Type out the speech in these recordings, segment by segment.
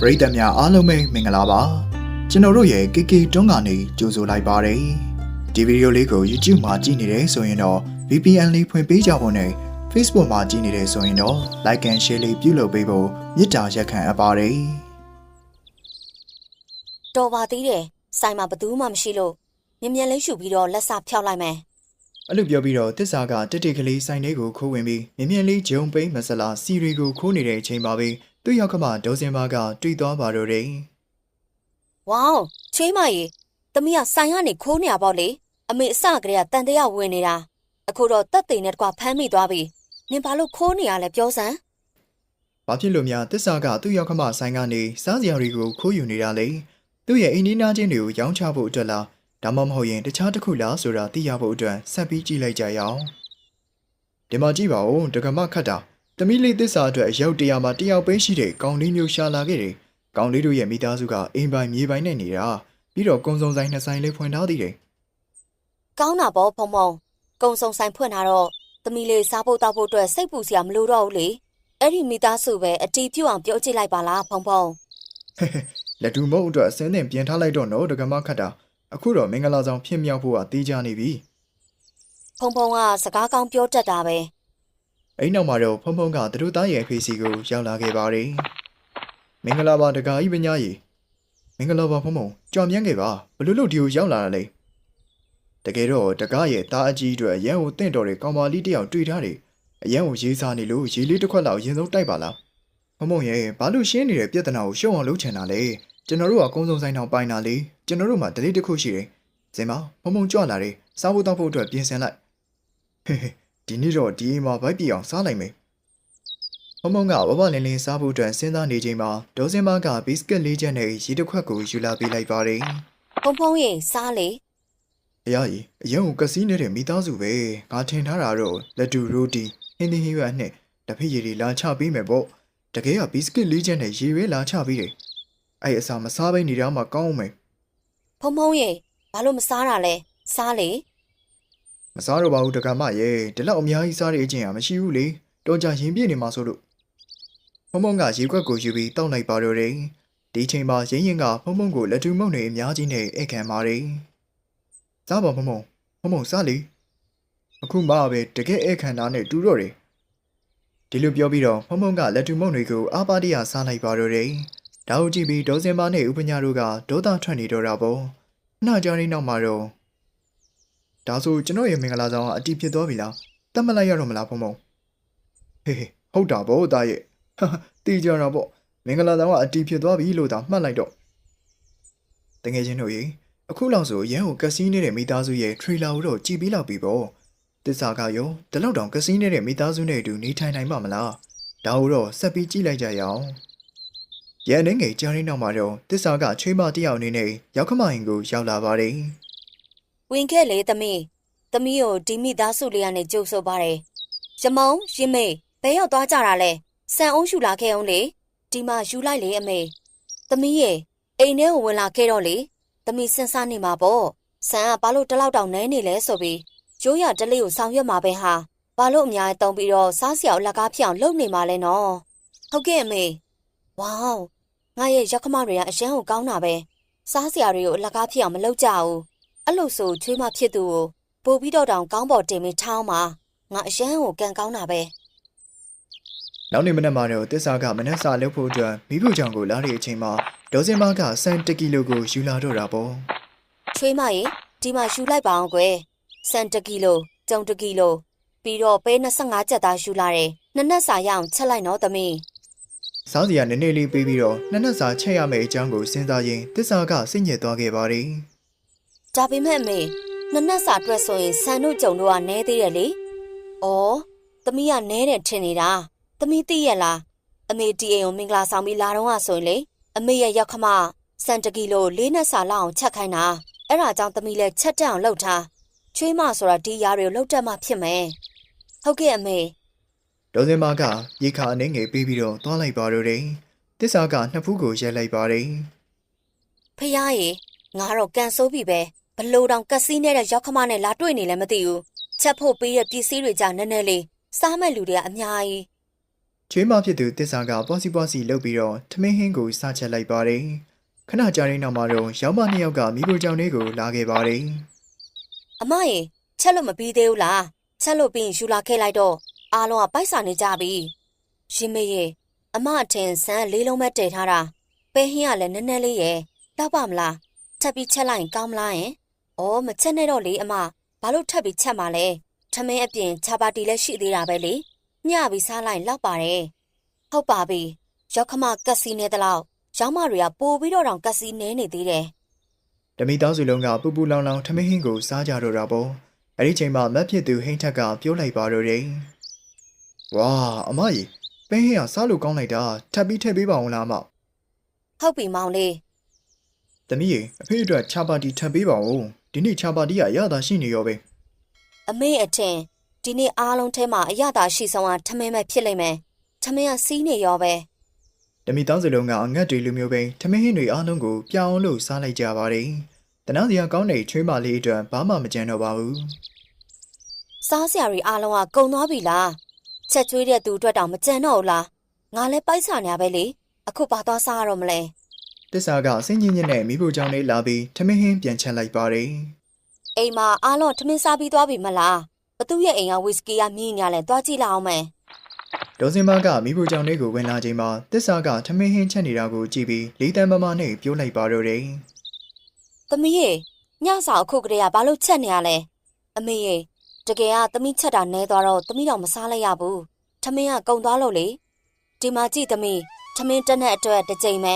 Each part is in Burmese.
ပရိသတ်များအားလုံးပဲမင်္ဂလာပါကျွန်တော်တို့ရဲ့ KK တွန်းကနေကြိုဆိုလိုက်ပါတယ်ဒီဗီဒီယိုလေးကို YouTube မှာကြည့်နေတယ်ဆိုရင်တော့ VPN လေးဖွင့်ပေးကြဖို့နဲ့ Facebook မှာကြည့်နေတယ်ဆိုရင်တော့ Like and Share လေးပြုလုပ်ပေးဖို့မေတ္တာရက်ခံအပ်ပါတယ် တော်ပါသေးတယ်ဆိုင်မှာဘသူမှမရှိလို့မြ мян လေးရှူပြီးတော့လက်စဖြောက်လိုက်မယ် အဲ့လိုပြောပြီးတော့တစ္ဆာကတက်တက်ကလေးဆိုင်လေးကိုခိုးဝင်ပြီးမြင်မြန်လေးဂျုံပိန်းမဆလာစီရီကိုခိုးနေတဲ့အချိန်မှာပဲ သူ့ယောက်ကမှဒေါ်စင်ဘာကတွေ့သွားပါတော့တယ်ဝေါချွေးမကြီးသမီးကဆိုင်ကနေခိုးနေရပေါ့လေအမေအစကလေးကတန်တရားဝင်နေတာအခုတော့တက်သိမ်နဲ့တကွာဖမ်းမိသွားပြီနင်ဘာလို့ခိုးနေရလဲပြောစမ်း။ဘာဖြစ်လို့များတစ္ဆာကသူ့ယောက်ကမှဆိုင်ကနေစားစရာတွေကိုခိုးယူနေတာလေ။သူ့ရဲ့အိမ်နီးနားချင်းတွေကိုရောင်းချဖို့အတွက်လားဒါမှမဟုတ်ရင်တခြားတစ်ခုလားဆိုတာသိရဖို့အတွက်ဆက်ပြီးကြည့်လိုက်ကြရအောင်။ဒီမှာကြည့်ပါဦးဒကမခတ်တာ။ တမီးလေးတစ္ဆာအတွက်အရောက်တရာမှာတယောက်ပဲရှိတဲ့ကောင်လေးမျိုးရှာလာခဲ့တယ်။ကောင်လေးတို့ရဲ့မိသားစုကအိမ်ပိုင်မြေပိုင်နဲ့နေတာပြီးတော့ကုံစုံဆိုင်နှစ်ဆိုင်လေးဖွင့်ထားသေးတယ်ကောင်းတာပေါ့ဖုံဖုံကုံစုံဆိုင်ဖွင့်လာတော့သမီးလေးစားဖို့တောက်ဖို့အတွက်စိတ်ပူစရာမလိုတော့ဘူးလေအဲ့ဒီမိသားစုပဲအတီးပြုတ်အောင်ပြောကြည့်လိုက်ပါလားဖုံဖုံ။လက်တူမုတ်အတွက်အစင်းနဲ့ပြင်ထားလိုက်တော့နော်ဒကမခတ်တာ။အခုတော့မင်္ဂလာဆောင်ဖြစ်မြောက်ဖို့ကတေးကြနေပြီ။ဖုံဖုံကစကားကောင်းပြောတတ်တာပဲ အဲ့နောက်မှာတော့ဖုံဖုံကသူတို့သားရဲ့အဖေစီကိုရောက်လာခဲ့ပါတယ်။မင်္ဂလာပါတကားကြီးပညာကြီးမင်္ဂလာပါဖုံဖုံကြောင်မြန်းခဲ့ပါဘလို့လို့ဒီကိုရောက်လာတာလဲတကယ်တော့တကားရဲ့သားအကြီးအတွက်ရန်ကိုတင့်တော်တဲ့ကောင်မလေးတစ်ယောက်တွေ့ထားတယ်အရန်ကိုရေးစားနေလို့ရေးလေးတစ်ခွက်လောက်ရင်ဆုံးတိုက်ပါလားဖုံဖုံရဲ့ဘာလို့ရှင်းနေတဲ့ပြဿနာကိုရှုံအောင်လုပ်ချင်တာလဲကျွန်တော်တို့ကကုန်းစုံဆိုင်တောင်ပိုင်တာလေကျွန်တော်တို့မှာဒလေးတစ်ခုရှိတယ်ဇင်မဖုံဖုံကြွလာတယ်စားဖို့တောက်ဖို့အတွက်ပြင်ဆင်လိုက်ဟေးဟေး ဒီနေ့တော့ဒီအိမ်မှာဗိုက်ပြေအောင်စားလိုက်မယ်မမုံကဘဘလင်းလင်းစားဖို့အတွက်စဉ်းစားနေချိန်မှာဒေါ်စင်မကဘီစကတ်လေးချက်နဲ့ရေတစ်ခွက်ကိုယူလာပေးလိုက်ပါတယ်ဖုံဖုံရေစားလေ။အရာကြီးအရင်ကကစီးနေတဲ့မိသားစုပဲငါထင်ထားတာတော့လက်တူရိုတီဟင်းသီးဟင်းရွက်နဲ့တဖိရည်တွေလာချပေးမယ်ပေါ့။တကယ်ကဘီစကတ်လေးချက်နဲ့ရေပဲလာချပေးတယ်။အဲ့အစားမစားဘဲနေတာမှကောင်းအောင်မယ်ဖုံဖုံရေဘာလို့မစားတာလဲစားလေ။ မစားတော့ပါဘူးတက္ကမရဲ့ဒီလောက်အများကြီးစားတဲ့အချင်းဟာမရှိဘူးလေ။တော်ကြရင်ပြည့်နေမှာဆိုလို့မမုံကရေခွက်ကိုယူပြီးတောက်လိုက်ပါတော့တယ်။ဒီချိန်မှာရင်းရင်ကဖုံဖုံကိုလက်တူမုံနေအများကြီးနဲ့အိတ်ခံပါတယ်။စားပါမမုံမမုံစားလေ။အခုမှပဲတကယ်အိတ်ခံတာနဲ့တူတော့တယ်။ဒီလိုပြောပြီးတော့ဖုံဖုံကလက်တူမုံတွေကိုအာပါတရစားလိုက်ပါတော့တယ်။ဒါကိုကြည့်ပြီးဒေါ်စင်ပါနဲ့ဥပညာတို့ကဒေါသထွက်နေတော့တာပေါ့။နှာကြောင်လေးနောက်မှာတော့ ဒါဆိုကျွန်တော်ရဲ့မင်္ဂလာဆောင်ကအတီးဖြစ်သွားပြီလား။တတ်မလိုက်ရတော့မလားဖုံဖုံ။ဟေးဟေးဟုတ်တာပေါ့တာရဲ့ဟာဟာတီးကြတာပေါ့မင်္ဂလာဆောင်ကအတီးဖြစ်သွားပြီလို့သာမှတ်လိုက်တော့တကယ်ချင်းတို့ရေအခုလောက်ဆိုရန်ကိုကက်စီနေတဲ့မိသားစုရဲ့ထရေလာကိုတော့ကြည်ပြီးလောက်ပြီပေါ့တစ္ဆာကရောဒီလောက်တောင်ကက်စီနေတဲ့မိသားစုနဲ့အတူနေထိုင်နိုင်မှာမလားဒါကိုတော့ဆက်ပြီးကြည့်လိုက်ကြရအောင်ရန်နေငယ်ကြားရင်းနောက်မှာတော့တစ္ဆာကချွေးမတစ်ယောက်အနေနဲ့ရောက်ခမရင်ကိုရောက်လာပါတယ် ဝင်ခဲ့လေသမီးသမီးကိုဒီမိသားစုလေးကနေကြိုးဆိုပါတယ်ရမုံရင်မေဘယ်ရောက်သွားကြတာလဲဆန်အုံးရှူလာခဲ့အောင်လေဒီမှာယူလိုက်လေအမေသမီးရေအိမ်ထဲကိုဝင်လာခဲ့တော့လေသမီးစဉ်းစားနေမှာပေါ့ဆန်ကဘာလို့တလောက်တောင်နဲနေလဲဆိုပြီးရိုးရတလေးကိုဆောင်ရွက်မှာပဲဟာဘာလို့အများကြီးတုံးပြီးတော့စားစရာကိုလက်ကားဖြစ်အောင်လုပ်နေမှာလဲနော်ဟုတ်ကဲ့အမေဝေါငါရဲ့ရက်ခမတွေကအရန်ကိုကောင်းတာပဲစားစရာတွေကိုလက်ကားဖြစ်အောင်မလုပ်ကြဘူး အဲ့လို့ဆိုချွေးမဖြစ်သူကိုပို့ပြီးတော့တောင်ကောင်းပေါ်တင်ပြီးထောင်းမှာငါအရန်ကိုကန်ကောင်းတာပဲနောက်နေ့မနက်မှာတော့တစ္ဆာကမနက်စာလုပ်ဖို့အတွက်မိဖို့ကြောင့်ကိုလာတဲ့အချိန်မှာဒေါ်စင်မကစံ1ကီလိုကိုယူလာတော့တာပေါ့ချွေးမရေဒီမှာယူလိုက်ပါအောင်ကွယ်စန်တကီလိုကျုံတကီလိုပြီးတော့ပဲ25ကျက်သားယူလာတယ်နှစ်နက်စာရအောင်ချက်လိုက်နော်သမီးစားစီကနည်းနည်းလေးပေးပြီးတော့နှစ်နက်စာချက်ရမယ့်အကြောင်းကိုစဉ်းစားရင်းတစ္ဆာကစိတ်ညစ်သွားခဲ့ပါတယ် ဒါပေမဲ့အမေနှစ်နက်စာအတွက်ဆိုရင်ဆန်တို့ကျုံတို့ကနဲသေးတယ်လေဩသမီးကနဲတယ်ထင်နေတာသမီးသိရလားအမေဒီအိမ်ကိုမင်္ဂလာဆောင်ပြီးလာတော့ကဆိုရင်လေအမေရဲ့ရောက်ခမစန်တကီလိုလေးနက်စာလောက်အောင်ချက်ခိုင်းတာအဲ့ဒါကြောင့်သမီးလည်းချက်တက်အောင်လုပ်ထားချွေးမဆိုတာဒီຢာတွေကိုလှုပ်တက်မှဖြစ်မယ်ဟုတ်ကဲ့အမေဒေါ်စင်မကရေခါအနေငယ်ပေးပြီးတော့သွားလိုက်ပါတော့တယ်တစ္ဆာကနှစ်ဖူးကိုရဲလိုက်ပါတယ်ဖះရေငါတော့ကန်ဆိုးပြီပဲ ဘလို့တောင်ကက်စီနေတဲ့ရောက်ခမနဲ့လာတွေ့နေလည်းမသိဘူးချက်ဖို့ပေးတဲ့ပစ္စည်းတွေကြနည်းနည်းလေးစားမဲ့လူတွေကအများကြီးချွေးမဖြစ်သူတစ္ဆာကပွားစီပွားစီလှုပ်ပြီးတော့ထမင်းဟင်းကိုစားချက်လိုက်ပါတယ်ခဏကြာတဲ့နောက်မှာတော့ရောက်မနှစ်ယောက်ကမိဖို့ကြောင့်လေးကိုလာခဲ့ပါတယ်အမရေချက်လို့မပြီးသေးဘူးလားချက်လို့ပြီးရင်ယူလာခဲ့လိုက်တော့အားလုံးကပိုက်စာနေကြပြီရှင်မေရေအမအထင်ဆန်းလေးလုံးပဲတည်ထားတာပဲဟင်းကလည်းနည်းနည်းလေးရယ်တောက်ပါမလားထပ်ပြီးချက်လိုက်ရင်ကောင်းမလားယင် ဩမချက်နဲ့တော့လေအမဘာလို့ထပ်ပြီးချက်မှာလဲထမင်းအပြင်ချာပါတီလည်းရှိသေးတာပဲလေညပြီးစားလိုက်ရင်လောက်ပါတယ်ဟုတ်ပါပြီရောက်ခမကက်စီနေတဲ့လောက်ရောင်းမတွေကပို့ပြီးတော့တောင်ကက်စီနေနေသေးတယ်ဓမိသားစုလုံးကပူပူလောင်လောင်ထမင်းဟင်းကိုစားကြတော့တာပေါ့အဲ့ဒီချိန်မှာမက်ဖြစ်သူဟိန်းထက်ကပြောလိုက်ပါတော့တယ်ဝါအမကြီးပဲဟင်းကစားလို့ကောင်းလိုက်တာထပ်ပြီးထည့်ပေးပါအောင်လားအမဟုတ်ပြီမောင်လေးသမီးရေအဖေအတွက်ချာပါတီထပ်ပေးပါဦး ဒီနေ့ချာပါတီကရတာရှိနေရောပဲအမေအထင်ဒီနေ့အားလုံးထဲမှာအရသာရှိဆုံးကထမင်းပဲဖြစ်လိမ့်မယ်ထမင်းကစီးနေရောပဲဓမိသားစုလုံးကအငတ်တွေလိုမျိုးပဲထမင်းဟင်းတွေအားလုံးကိုပြောင်းလို့စားလိုက်ကြပါတယ်တနာစရာကောင်းတဲ့ချွေးမလေးအတွက်ဘာမှမကြံတော့ပါဘူးစားစရာတွေအားလုံးကကုံသွားပြီလားချက်ကျွေးတဲ့သူအတွက်တောင်မကြံတော့ဘူးလားငါလည်းပိုက်ဆာနေရပဲလေအခုဘာသွားစားရတော့မလဲ တစ္ဆာကစင်ကြီးညင်းနဲ့မိဖို့ကြောင့်လေးလာပြီးထမင်းဟင်းပြန်ချက်လိုက်ပါတယ်အိမ်မှာအားလုံးထမင်းစားပြီးသွားပြီမလားဘသူရဲ့အိမ်ကဝီစကီကမြင်းညာလဲသွားကြည့်လိုက်အောင်မယ်ဒေါ်စင်မကမိဖို့ကြောင့်လေးကိုဝင်လာချိန်မှာတစ္ဆာကထမင်းဟင်းချက်နေတာကိုကြည့်ပြီးလေးတန်းမမနဲ့ပြောလိုက်ပါတော့တယ်သမီးရေညစာအခုကလေးကဘာလို့ချက်နေရလဲအမေရေတကယ်ကသမီးချက်တာနဲသွားတော့သမီးတော့မစားလိုက်ရဘူးထမင်းကကုံသွားလို့လေဒီမှာကြည့်သမီးထမင်းတစ်နက်အတွက်တစ်ကြိမ်ပဲ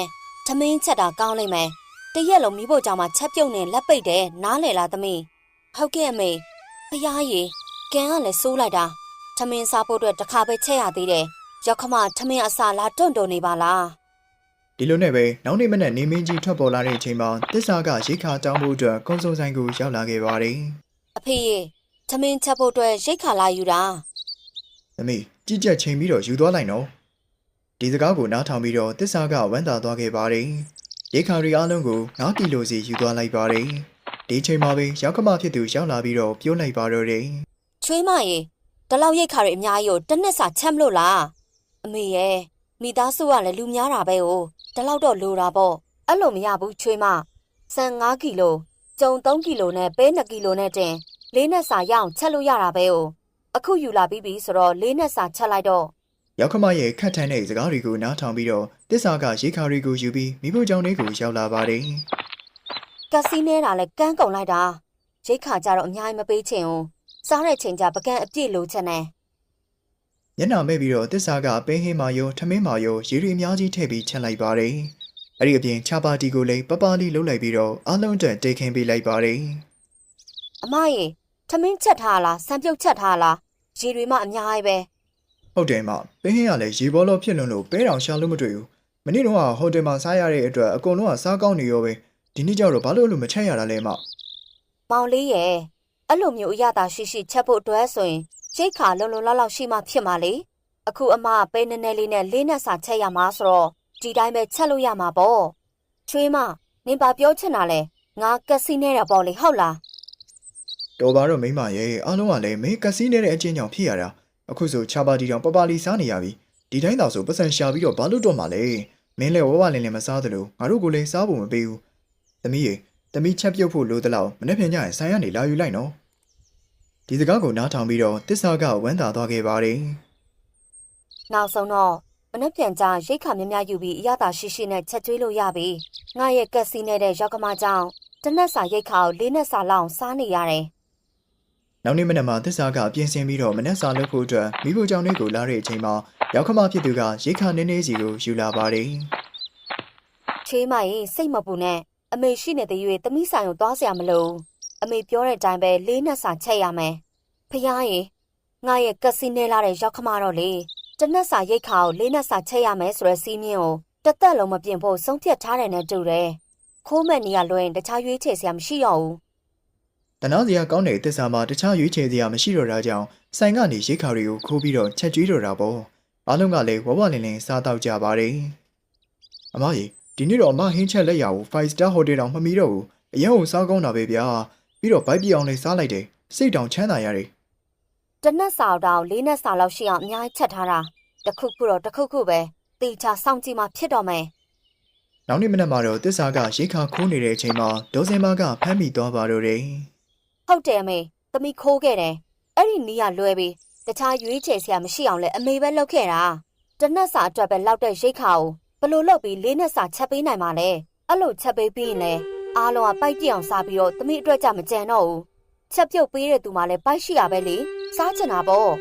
ထမင်းချက်တာကောင်းလိမ့်မယ်တရက်လုံးမိဖို့ကြောင့်မှချက်ပြုတ်နေလက်ပိတ်တယ်နားလေလားသမီးဟုတ်ကဲ့အမေဖယားရေကန်ကလည်းစိုးလိုက်တာထမင်းစားဖို့အတွက်တစ်ခါပဲချက်ရသေးတယ်ရောက်ခမထမင်းအစာလားတွန့်တုံနေပါလားဒီလိုနဲ့ပဲနောက်နေ့မနက်နေမင်းကြီးထွက်ပေါ်လာတဲ့အချိန်မှာတစ္ဆာကရိတ်ခါတောင်းဖို့အတွက်ကုန်းစုံဆိုင်ကိုရောက်လာခဲ့ပါတယ်အဖေရေထမင်းချက်ဖို့အတွက်ရိတ်ခါလာယူတာသမီးကြည့်ချက်ချိန်ပြီးတော့ယူသွားလိုက်နော် ဒီစကားကိုနားထောင်ပြီးတော့တစ္ဆာကဝမ်းသာသွားခဲ့ပါတယ်ရိတ်ခါရီအားလုံးကို9ကီလိုစီယူသွားလိုက်ပါတယ်ဒီချိန်မှာပဲရောက်ခမဖြစ်သူရောက်လာပြီးတော့ပြောလိုက်ပါတော့တယ်ချွေးမရေဒီလောက်ရိတ်ခါတွေအများကြီးကိုတစ်နှစ်စာချက်မလို့လားအမေရဲ့မိသားစုကလည်းလူများတာပဲ哦ဒီလောက်တော့လိုတာပေါ့အဲ့လိုမရဘူးချွေးမဆန်5ကီလိုကျုံ3ကီလိုနဲ့ပဲ2ကီလိုနဲ့တင်လေးနဲ့စာရအောင်ချက်လို့ရတာပဲ哦အခုယူလာပြီးပြီဆိုတော့လေးနဲ့စာချက်လိုက်တော့ ရောက်ခမရဲ့ခတ်ထန်တဲ့စကားတွေကိုနားထောင်ပြီးတော့တစ္ဆာကရိတ်ခါရီကိုယူပြီးမိဖို့ကြောင့်လေးကိုရောက်လာပါတယ်ကက်စီနဲတာလဲကန်းကုန်လိုက်တာရိတ်ခါကြတော့အများကြီးမပေးချင်ဘူးစားတဲ့ချိန်ကျပကံအပြည့်လိုချင်တယ်ညနာမဲ့ပြီးတော့တစ္ဆာကပင်းဟင်းမာယောထမင်းမာယောရေရီအများကြီးထည့်ပြီးချက်လိုက်ပါတယ်အဲ့ဒီအပြင်ချာပါတီကိုလည်းပပလေးလှုပ်လိုက်ပြီးတော့အားလုံးအတွက်တေခင်းပေးလိုက်ပါတယ်အမရေထမင်းချက်ထားလားဆံပြုတ်ချက်ထားလားရေတွေမှအများကြီးပဲ ဟုတ်တယ်မပင်းဟင်းကလည်းရေဘောလောဖြစ်လွန်းလို့ပဲတောင်ရှာလို့မတွေ့ဘူးမနေ့တော့ဟိုတယ်မှာစားရတဲ့အတွက်အကုန်လုံးကစားကောင်းနေရောပဲဒီနေ့ကျတော့ဘာလို့လို့မချက်ရတာလဲမမောင်လေးရဲ့အဲ့လိုမျိုးအရသာရှိရှိချက်ဖို့အတွက်ဆိုရင်ရိတ်ခါလုံလုံလောက်လောက်ရှိမှဖြစ်မှာလေအခုအမပဲနည်းနည်းလေးနဲ့လေးနဲ့စာချက်ရမှာဆိုတော့ဒီတိုင်းပဲချက်လို့ရမှာပေါ့ချွေးမနင်ပါပြောချင်တာလဲငါကက်စီနေတာပေါ့လေဟုတ်လားတော်ပါတော့မိမရဲ့အားလုံးကလည်းမင်းကစီးနေတဲ့အချင်းကြောင့်ဖြစ်ရတာ အခုဆိုချာပါတီတောင်ပပလီစားနေရပြီဒီတိုင်းတော့ဆိုပတ်စံရှာပြီးတော့ဘာလို့တော့မှလဲမင်းလည်းဝဝလင်းလင်းမစားသလိုငါတို့ကိုလည်းစားဖို့မပေးဘူးသမီးရေသမီးချက်ပြုတ်ဖို့လိုသလောက်မနေ့ပြန်ကြရင်ဆိုင်ကနေလာယူလိုက်နော်ဒီစကားကိုနားထောင်ပြီးတော့တစ္ဆာကဝမ်းသာသွားခဲ့ပါတယ်နောက်ဆုံးတော့မနှက်ပြန်ကြရိတ်ခါများများယူပြီးအရသာရှိရှိနဲ့ချက်ကျွေးလို့ရပြီငါရဲ့ကက်စီနေတဲ့ရောက်ကမကြောင့်တနက်စာရိတ်ခါကိုလေးနဲ့စာလောက်အောင်စားနေရတယ် နောက်နေ့မနက်မှာသစ္စာကပြင်ဆင်ပြီးတော့မနက်စာလုပ်ဖို့အတွက်မိဖို့ကြောင့်တွေကိုလာတဲ့အချိန်မှာရောက်ခမဖြစ်သူကရိခါနေနေစီကိုယူလာပါတယ်။ချေးမရင်စိတ်မပူနဲ့အမေရှိနေတဲ့ရွေသမီးဆိုင်ကိုသွားစရာမလိုအမေပြောတဲ့အတိုင်းပဲလေးနက်စာချက်ရမယ်။ဖះရင်ငါရဲ့ကက်စီနဲလာတဲ့ရောက်ခမတော့လေတနက်စာရိခါကိုလေးနက်စာချက်ရမယ်ဆိုတဲ့စီးမြင့်ကိုတသက်လုံးမပြင်ဖို့ဆုံးဖြတ်ထားတယ်နဲ့တူတယ်။ခိုးမဲ့နေရလွင်တခြားရွေးချယ်စရာမရှိတော့ဘူး။ တနာစရာကောင်းတဲ့တစ္ဆာမှာတခြားရွေးချယ်စရာမရှိတော့တာကြောင့်ဆိုင်ကနေရိတ်ခါတွေကိုခိုးပြီးတော့ချက်ကျွေးတော့တာပေါ့အားလုံးကလည်းဝဝလင်းလင်းစားတော့ကြပါတယ်အမကြီးဒီနေ့တော့အမဟင်းချက်လက်ရကို5 star hotel တောင်မမီတော့ဘူးအရင်ကစားကောင်းတာပဲဗျာပြီးတော့ဘိုက်ပြောင်လေးစားလိုက်တယ်စိတ်တောင်ချမ်းသာရတယ်တနက်စာတောင်လေးနဲ့စာလောက်ရှိအောင်အများကြီးချက်ထားတာတတခုခုတော့တခုခုပဲတေချာစောင့်ကြည့်မှဖြစ်တော့မယ်နောက်နေ့မနက်မှာတော့တစ္ဆာကရိတ်ခါခိုးနေတဲ့အချိန်မှာဒေါ်စင်မကဖမ်းမိသွားပါတော့တယ် ဟုတ်တယ်အမေသမီးခိုးခဲ့တယ်အဲ့ဒီနီးကလွဲပြီးတခြားရွေးချယ်စရာမရှိအောင်လဲအမေပဲလုပ်ခဲ့တာတနက်စာအတွက်ပဲလောက်တဲ့ရိတ်ခါကိုဘယ်လို့လုပ်ပြီးလေးနဲ့စာချက်ပေးနိုင်မှာလဲအဲ့လိုချက်ပေးပြီးရင်လဲအားလုံးကပိုက်ပြစ်အောင်စားပြီးတော့သမီးအတွက်ကြမကြံတော့ဘူးချက်ပြုတ်ပေးတဲ့သူမှလည်းပိုက်ရှိရပဲလေစားချင်တာပေါ့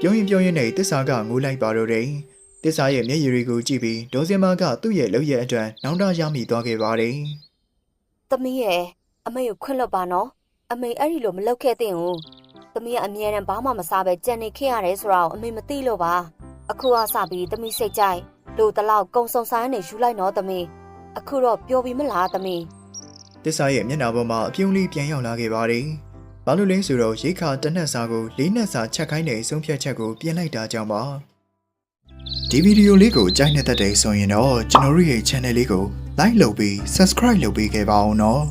ပြောရင်ပြောရင်နဲ့တစ္ဆာကငိုလိုက်ပါတော့တယ်တစ္ဆာရဲ့မျက်ရည်တွေကိုကြည့်ပြီးဒေါ်စင်မကသူ့ရဲ့လုပ်ရအတွက်နောင်တရမိသွားခဲ့ပါတယ်သမီးရဲ့အမေကိုခွင့်လွတ်ပါနော် အမေအဲ့ဒီလိုမလုပ်ခဲ့သင့်ဘူးသမီးကအမြဲတမ်းဘာမှမစားပဲကြံနေခဲ့ရတယ်ဆိုတာကိုအမေမသိလို့ပါအခုကစပြီးသမီးစိတ်ကြိုက်လို့တလောက်ကုံစုံဆိုင်နေယူလိုက်နော်သမီးအခုတော့ပျော်ပြီမလားသမီးတစ္ဆာရဲ့မျက်နှာပေါ်မှာအပြုံးလေးပြန်ရောက်လာခဲ့ပါတယ်ဘာလို့လဲဆိုတော့ရိတ်ခါတစ်နက်စာကိုလေးနက်စာချက်ခိုင်းတဲ့အဆုံးဖြတ်ချက်ကိုပြင်လိုက်တာကြောင့်ပါဒီဗီဒီယိုလေးကိုကြိုက်နေတဲ့တဲ့ဆိုရင်တော့ကျွန်တော်တို့ရဲ့ channel လေးကို like လုပ်ပြီး subscribe လုပ်ပေးခဲ့ပါအောင်နော်